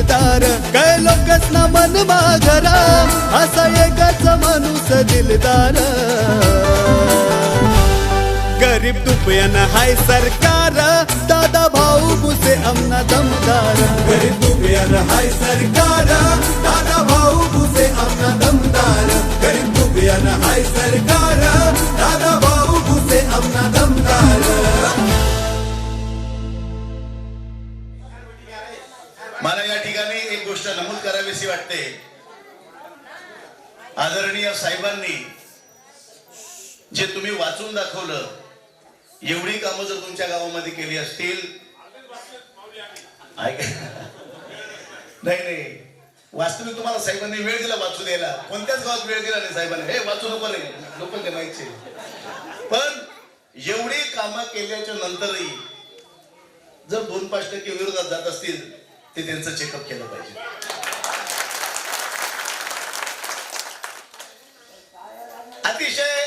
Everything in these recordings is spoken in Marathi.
दिलदार काय लोकच ना मन माघरा असा एकच माणूस दिलदार. गरीब दुपयान हाय सरकार दादा भाऊ बुसे आमना दमदार. गरीब दुपयान हाय सरकार दादा भाऊ आदरणीय साहेबांनी जे तुम्ही वाचून दाखवलं एवढी कामं जर तुमच्या गावामध्ये केली असतील ऐक. नाही नाही. वास्तविक तुम्हाला साहेबांनी वेळ दिला वाचू द्यायला. कोणत्याच गावात वेळ दिला नाही साहेबांनी. हे वाचू नको नाही लोक ते माहिती. पण एवढी कामं केल्याच्या नंतरही जर दोन पाच टक्के विरोधात जात असतील ते त्यांचं चेकअप केलं पाहिजे. अतिशय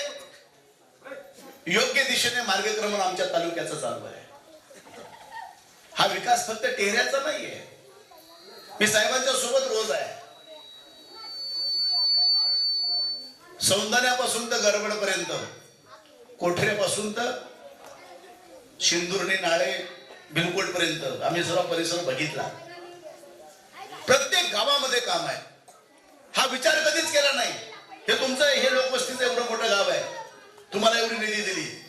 योग्य दिशेने मार्गक्रमण आमच्या तालुक्याचं चालू आहे. हा विकास फक्त टेहऱ्याचा नाहीये. मी साहेबांच्या सोबत रोज आहे. सौंदर्यापासून तर गडबड पर्यंत कोठऱ्यापासून तर शिंदुर्णी नाळे बिलकोट पर्यंत आम्ही सर्व परिसर बघितला. प्रत्येक गावामध्ये काम आहे. हा विचार कधीच केला नाही. हे तुमचं हे लोकवस्तीचं एवढं मोठं गाव आहे. तुम्हाला एवढी निधी दिली.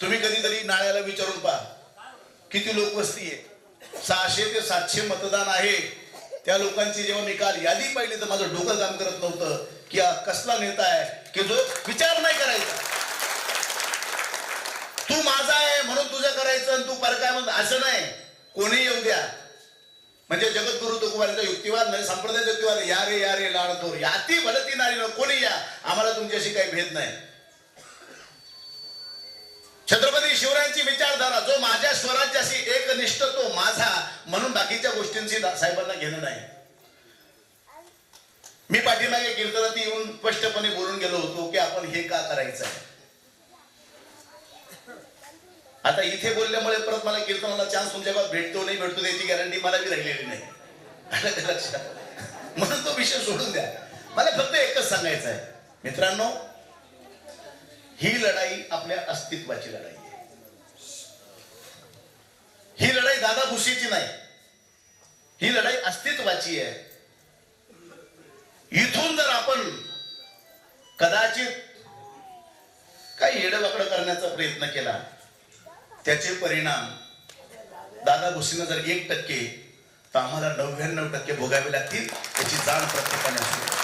तुम्ही कधीतरी नाळ्याला विचारून पहा. किती लोकवस्ती आहे. सहाशे ते सातशे मतदान आहे. त्या लोकांची जेव्हा मी काल यादी पाहिली तर माझं डोकं काम करत नव्हतं की कसला नेता आहे की जो विचार नाही करायचा. तू माझा आहे म्हणून तुझं करायचं आणि तू परकाय म्हणून असं नाही. कोणी येऊ द्या. म्हणजे जगद्गुरु तुकोबांचा युक्तिवाद नाही संप्रदाय युक्तिवाद या रे या रे लाडतोर याती भलती नारी कोणी या? आम्हाला तुमच्याशी काही भेद नाही. छत्रपती शिवरायांची विचारधारा जो माझ्या स्वराज्याशी एकनिष्ठ तो माझा म्हणून बाकीच्या गोष्टींशी साहेबांना घेणं नाही. मी पाठीमागे कीर्तनात येऊन स्पष्टपणे बोलून गेलो होतो की आपण हे का करायचं आहे? आता इथे बोलल्यामुळे परत मला कीर्तनाला चान्स तुमच्या भेटतो नाही भेटतो त्याची गॅरंटी मला बी राहिलेली नाही. आलं लक्षात? म्हणून तो विषय सोडून द्या. मला फक्त एकच सांगायचं आहे मित्रांनो ही लढाई आपल्या अस्तित्वाची लढाई आहे. ही लढाई दादा भुशीची नाही. ही लढाई अस्तित्वाची आहे. इथून जर आपण कदाचित काही येडवाकडं करण्याचा प्रयत्न केला त्याचे परिणाम दादा भुसेनं जर एक टक्के तर आम्हाला नव्याण्णव टक्के भोगावे लागतील त्याची जाण प्रत्येकाने असते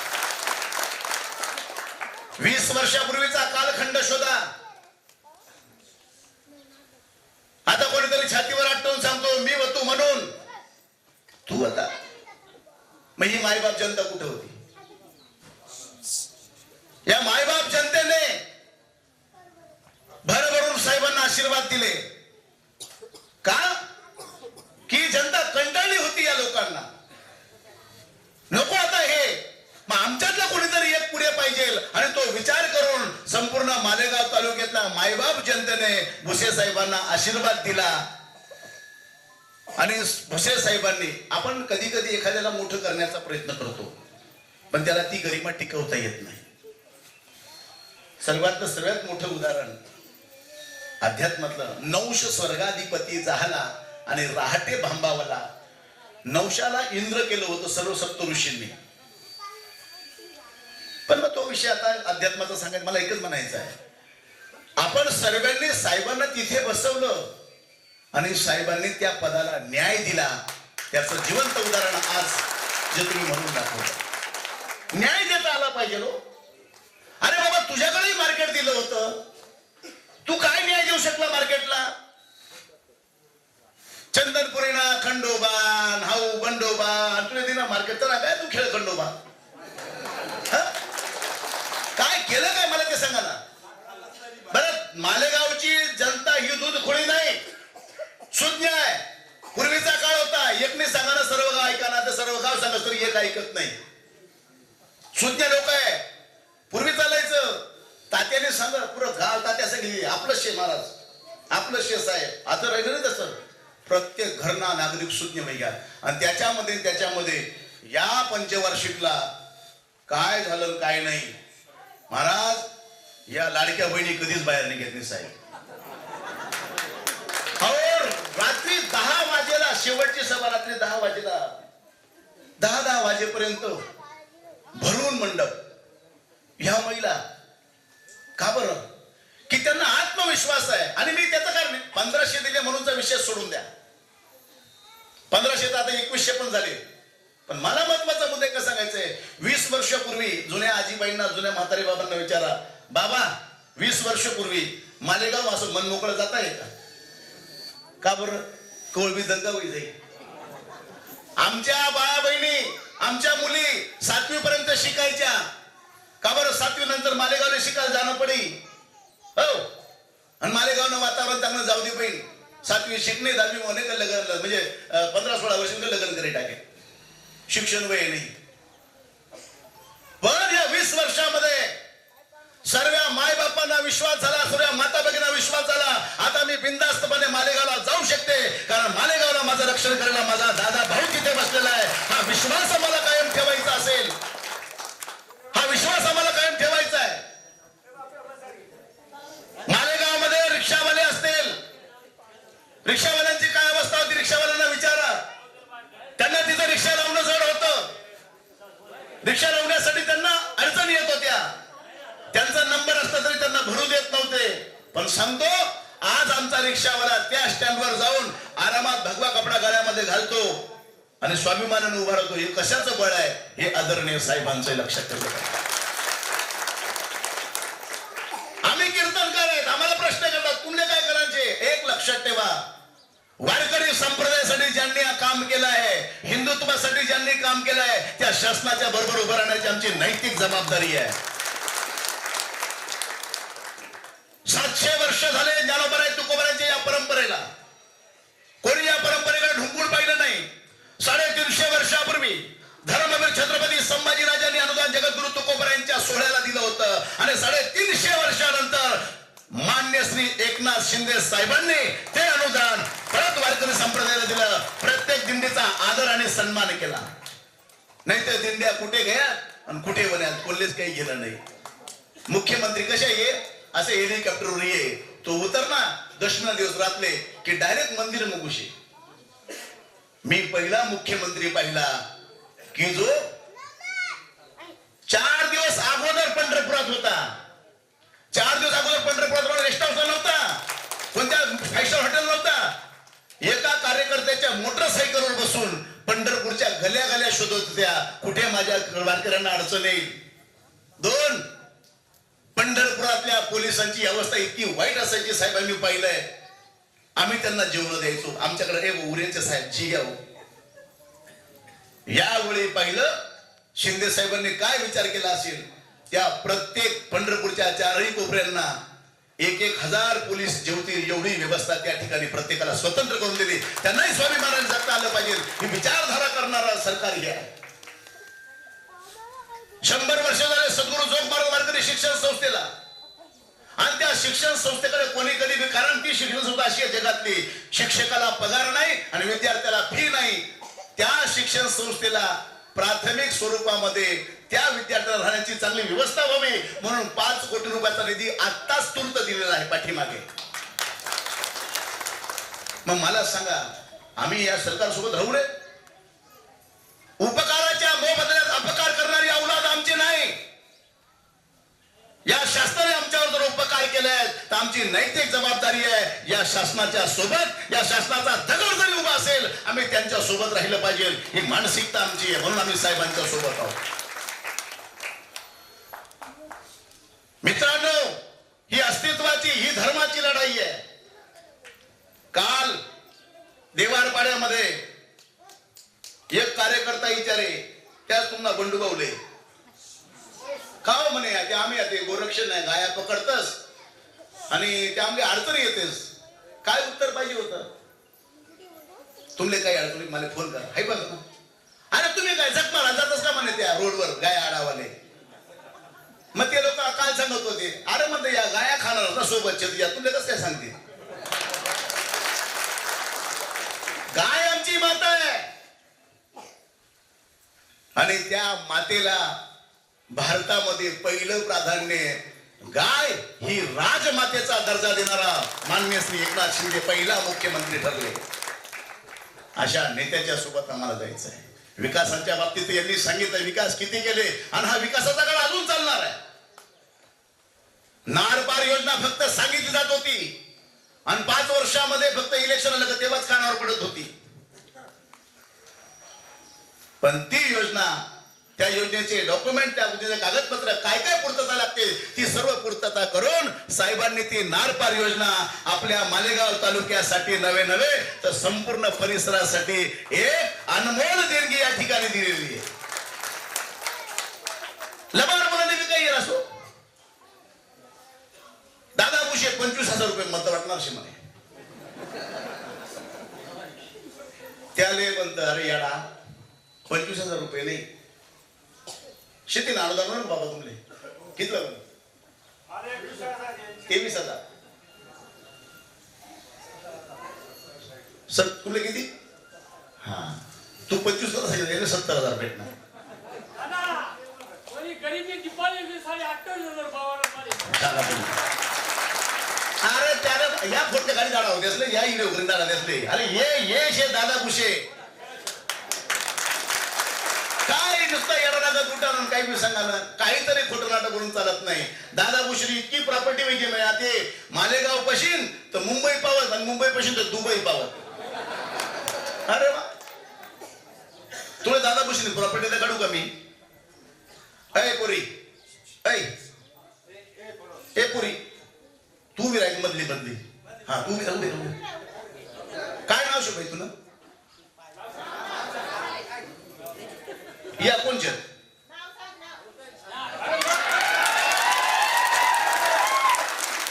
वीस वर्षापूर्वीचा कालखंड शोधा. आता कोणीतरी छातीवर आटवून सांगतो मी व तू म्हणून. तू आता. मग ही मायबाप जनता कुठे होती? या मायबाप जनतेने भरभरून साहेबांना आशीर्वाद दिले. का? की जनता कंटाळली होती या लोकांना. नको आता हे. मग आमच्यातला कोणीतरी एक पुढे पाहिजे. आणि तो विचार करून संपूर्ण मालेगाव तालुक्यातल्या मायबाप जनतेने भुसे साहेबांना आशीर्वाद दिला. आणि भुसे साहेबांनी आपण कधी कधी एखाद्याला मोठं करण्याचा प्रयत्न करतो. पण त्याला ती गरिमा टिकवता येत नाही. सर्वात सर्वात मोठं उदाहरण अध्यात्मातलं नौश स्वर्गाधिपती झाला आणि राहटे भांबावला. नवशाला इंद्र केलं होतं सर्व सप्त ऋषींनी. पण मग तो विषय आता अध्यात्माचा सांगायचं मला एकच म्हणायचं आहे. आपण सर्वांनी साहेबांना तिथे बसवलं आणि साहेबांनी त्या पदाला न्याय दिला. त्याचं जिवंत उदाहरण आज जे तुम्ही म्हणून दाखवलं. न्याय देता आला पाहिजे लो अरे बाबा तुझ्याकडेही मार्केट दिलं होतं. शकला मार्केटला? चंदनपुरीना खंडोबा हाऊ बंडोबा तुला दिना मार्केट तर काय तू खेळ खंडोबा. काय केलं काय मला ते सांगा ना बरं मालेगावची जनता ही दूध खोळी नाही. शून्य आहे. पूर्वीचा काळ होता. एकने सांगा ना सर्व गाव ऐका ना तर सर्व गाव सांगा तरी एक ऐकत नाही. शून्य लोक आहे. पूर्वीचा तात्याने सांगा पुरं घाल तात्या सगळी. आपलं शे महाराज. आपलं शे साहेब. आता राहिलं नाही तसं? प्रत्येक घरना नागरिक शून्य महिला आणि त्याच्यामध्ये त्याच्यामध्ये या पंचवार्षिकला काय झालं काय नाही? महाराज या लाडक्या बहिणी कधीच बाहेर निघत नाही साहेब. रात्री दहा वाजेला शेवटची सभा रात्री दहा वाजेला. दहा दहा वाजेपर्यंत भरून मंडप. ह्या महिला का बरं? की त्यांना आत्मविश्वास आहे. आणि मी त्याचं कारण पंधराशे दिले म्हणूनचा विषय सोडून द्या. पंधराशे तर आता एकवीसशे पण झाले. पण मला महत्त्वाचा मुद्दा कसा सांगायचंय वीस वर्षापूर्वी जुन्या आजीबाईंना जुन्या म्हातारे बाबांना विचारा. बाबा वीस वर्षपूर्वी मालेगाव असं मनमोकळं जाता आहे का? बर बरं? कोळबी दंगा होई जाईल. आमच्या बाळा बहिणी आमच्या मुली सातवी पर्यंत शिकायच्या. का बरं सातवी नंतर मालेगावला शिकायला जाणं पडी हो. आणि मालेगावनं वातावरण चांगलं जाऊ दे बहीण. सातवी शिकणे दहावी होणे का लग्न म्हणजे पंधरा सोळा वर्षांचं लग्न करी टाके शिक्षण वय नाही. पण या वीस वर्षामध्ये सर्व माय बापांना विश्वास झाला सर्व माता भगिना विश्वास झाला. आता मी बिंदास्तपणे मालेगावला जाऊ शकते कारण मालेगावला माझं रक्षण करायला माझा दादा भाऊ तिथे बसलेला आहे हा विश्वास आम्हाला कायम ठेवायचा असेल हा विश्वास आम्हाला कायम ठेवायचा आहे मालेगावमध्ये रिक्षावाले असतील रिक्षावाल्यांची काय अवस्था होती रिक्षावाल्यांना विचारा त्यांना तिथं रिक्षा लावणं जड होतं रिक्षा लावण्यासाठी त्यांना अडचणी येत होत्या. त्यांचा नंबर असला तरी त्यांना भरू देत नव्हते. पण सांगतो आज आमचा रिक्षावाला त्या स्टँडवर जाऊन आरामात भगवा कपडा गळ्यामध्ये घालतो आणि स्वाभिमानाने उभा राहतो. हे कशाचं बळ आहे? हे आदरणीय साहेबांचं लक्षात ठेवलं आम्ही कीर्तनकार आहेत. आम्हाला प्रश्न करतात तुमने काय करायचे? एक लक्षात ठेवा. वारकरी संप्रदायासाठी ज्यांनी हा काम केलं कुटुंबासाठी ज्यांनी काम केलं आहे त्या शासनाच्या बरोबर उभं राहण्याची आमची नैतिक जबाबदारी आहे. सातशे वर्ष झाले ज्ञानोबराय तुकोबरायच्या या परंपरेला. कोणी या परंपरेकडे ढुंकून पाहिलं नाही? साडेतीनशे वर्षापूर्वी धर्मवीर छत्रपती संभाजीराजांनी अनुदान जगद्गुरु तुकोबरायांच्या सोहळ्याला दिलं होतं. आणि साडेतीनशे वर्षानंतर मान्य श्री एकनाथ शिंदे साहेबांनी ते अनुदान परत वारकरी संप्रदायाला दिलं प्रत्येक दिंडीचा आदर आणि सन्मान केला. नाही तर दिंड्या कुठे घ्या आणि कुठे वण्यात कोल्हेच काही गेलं नाही. मुख्यमंत्री कशा ये असे हेलिकॉप्टरवर ये. तो उतर ना दर्शना दिवस रातले की डायरेक्ट मंदिर मुकुशी मी पहिला मुख्यमंत्री पाहिला. की जो चार दिवस अगोदर पंढरपुरात होता. चार दिवस अगोदर पंढरपुरात रेस्ट हाऊस नव्हता. कोणत्या फाईव्ह स्टार हॉटेल नव्हता. एका कार्यकर्त्याच्या मोटरसायकलवर बसून पंढरपूरच्या गल्या गल्या शोधत होत्या. कुठे माझ्या वारकऱ्यांना अडचण येईल? दोन पंढरपुरातल्या पोलिसांची अवस्था इतकी वाईट असायची साहेब आम्ही पाहिलंय. आम्ही त्यांना जेवण द्यायचो. आमच्याकडे हे उरेंचे साहेब जी घ्या हो. यावेळी पाहिलं शिंदे साहेबांनी काय विचार केला असेल? त्या प्रत्येक पंढरपूरच्या चारही कोपऱ्यांना एक एक हजार पोलीस जेवतील एवढी व्यवस्था त्या ठिकाणी प्रत्येकाला स्वतंत्र करून दिली. त्यांनाही स्वाभिमानाने जगता आलं पाहिजे. ही विचारधारा करणारा सरकार घ्या शंभर वर्ष झाले सद्गुरू जोगमार्ग मार्गदर्शक शिक्षण संस्थेला. आणि त्या शिक्षण संस्थेकडे कोणी कधी बी- कारण ती शिक्षण संस्था अशी आहे जगातली. शिक्षकाला पगार नाही आणि विद्यार्थ्याला फी नाही. त्या शिक्षण संस्थेला प्राथमिक स्वरूपामध्ये त्या विद्यार्थ्याला राहण्याची चांगली व्यवस्था व्हावी. म्हणून पाच कोटी रुपयाचा निधी आत्ताच तुर्त दिलेला आहे पाठीमागे. मग मला सांगा आम्ही या सरकारसोबत राहू नये? उपकाराच्या मोबदल्यात अपकार करणारी औलाद आमची नाही. या शा केले आहेत तर आमची नैतिक जबाबदारी आहे. या शासनाच्या सोबत या शासनाचा दगड जरी उभा असेल आम्ही त्यांच्यासोबत राहिलं पाहिजे. ही मानसिकता आमची आहे. म्हणून आम्ही साहेबांच्या सोबत आहोत. मित्रांनो ही अस्तित्वाची ही धर्माची लढाई आहे. काल देवारपाड्यामध्ये एक कार्यकर्ता विचारे त्याच तुम्हाला बंडूभाऊले का म्हणे आम्ही ते गोरक्षण आहे गाया पकडतस. आणि त्यामध्ये अडचणी येतेस काय उत्तर पाहिजे होतं? तुमले काही अडचणी मला फोन करा. हाय बघ ना अरे तुम्ही काय जगमाला जातच का म्हणे त्या रोडवर गाय आडावाले. मग ते लोक काय सांगत होते अरे म्हणते या गाया खाणार होता सोबत या तुला कसं काय सांगते? गाय आमची माता आहे. आणि त्या मातेला भारतामध्ये पहिलं प्राधान्य गाय ही राजमातेचा दर्जा देणारा मान्य श्री एकनाथ शिंदे पहिला मुख्यमंत्री ठरले. अशा नेत्याच्या सोबत आम्हाला जायचं आहे. विकासाच्या बाबतीत यांनी सांगितलं विकास किती केले आणि हा विकासाचा काळ अजून चालणार आहे. नारपार योजना फक्त सांगितली जात होती. आणि पाच वर्षामध्ये फक्त इलेक्शन आलं का तेव्हाच कानावर पडत होती. पण ती योजना त्या योजनेचे डॉक्युमेंट त्या योजनेचे कागदपत्र काय काय पूर्तता लागते ती सर्व पूर्तता करून साहेबांनी ती नारपार योजना आपल्या मालेगाव तालुक्यासाठी नवे नवे तर संपूर्ण परिसरासाठी एक अनमोल देणगी या ठिकाणी दिलेली आहे. लबाड मुलांनी बी काही असो? दादा मुशे पंचवीस हजार रुपये मत वाटणार असे म्हणे. त्याले म्हणत अरे याडा पंचवीस हजार रुपये नाही शेती अनुदान ना बाबा तुमले? किती लागलं तेवीस हजार. सर तुला किती? हा. तू पंचवीस हजार सांगितलं सत्तर हजार भेटणार. अरे त्याला या फोटच्या गाडी जाणार होते असले या इकडे वगैरे जाणार असले. अरे ये ये शे दादा कुशे. काय नुसतं येणार नाटक उठाणं काही बी सांगा ना काहीतरी खोटं नाटक करून चालत नाही. दादा भुशरी इतकी प्रॉपर्टी वैकी मिळा ते. मालेगाव पशीन तर मुंबई पावत आणि मुंबई पशीन तर दुबई पावत अरे वा. तुला दादा भुशरी प्रॉपर्टी तर काढू का मी? अय पुरी. ऐ. ए पुरी. तू विरायक मधली मधली हा तू विरायक काय नाव शोभाई तुला? या कोणच्या?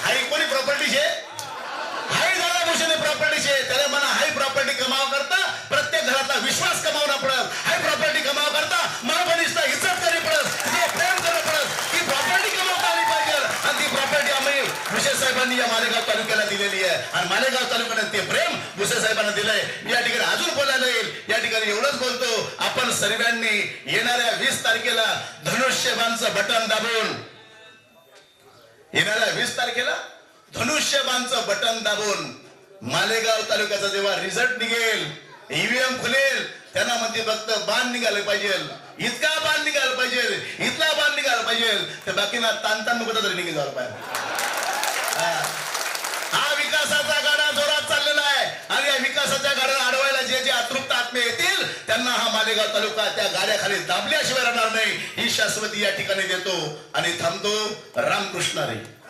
हाय कोणी प्रॉपर्टी शे हाय झाला भूषणे प्रॉपर्टी शे त्याला म्हणा हाय प्रॉपर्टी कमाव करता प्रत्येक घरातला विश्वास कमावणं पडत हाय प्रॉपर्टी कमाव करता महाबनीचा इज्जत करी पडत तिथे प्रेम करणं पडत ती प्रॉपर्टी कमावता आली पाहिजे. आणि ती प्रॉपर्टी आम्ही विशेष साहेबांनी या मालेगाव आणि मालेगाव तालुक्यात ते प्रेम भुसे साहेबांना दिलंय. या ठिकाणी अजून बोलायला येईल. या ठिकाणी एवढंच बोलतो. आपण सर्वांनी येणाऱ्या वीस तारखेला धनुष्यबाणचं बटन दाबून येणाऱ्या वीस तारखेला धनुष्यबाणचं बटन दाबून मालेगाव तालुक्याचा जेव्हा रिझल्ट निघेल ईव्हीएम खुलेल त्यांना म्हणते फक्त बाण निघालं पाहिजे. इतका बाण निघायला पाहिजे. इथला बाण निघायला पाहिजे. तर बाकीना ताण ताण नको तरी निघायला पाहिजे विकासाचा गाडा जोरात चाललेला आहे. आणि या विकासाच्या गाड्याला अडवायला जे जे अतृप्त आत्मे येतील त्यांना हा मालेगाव तालुका त्या गाड्याखाली दाबल्याशिवाय राहणार नाही. ही शाश्वती या ठिकाणी देतो. आणि थांबतो रामकृष्ण रे.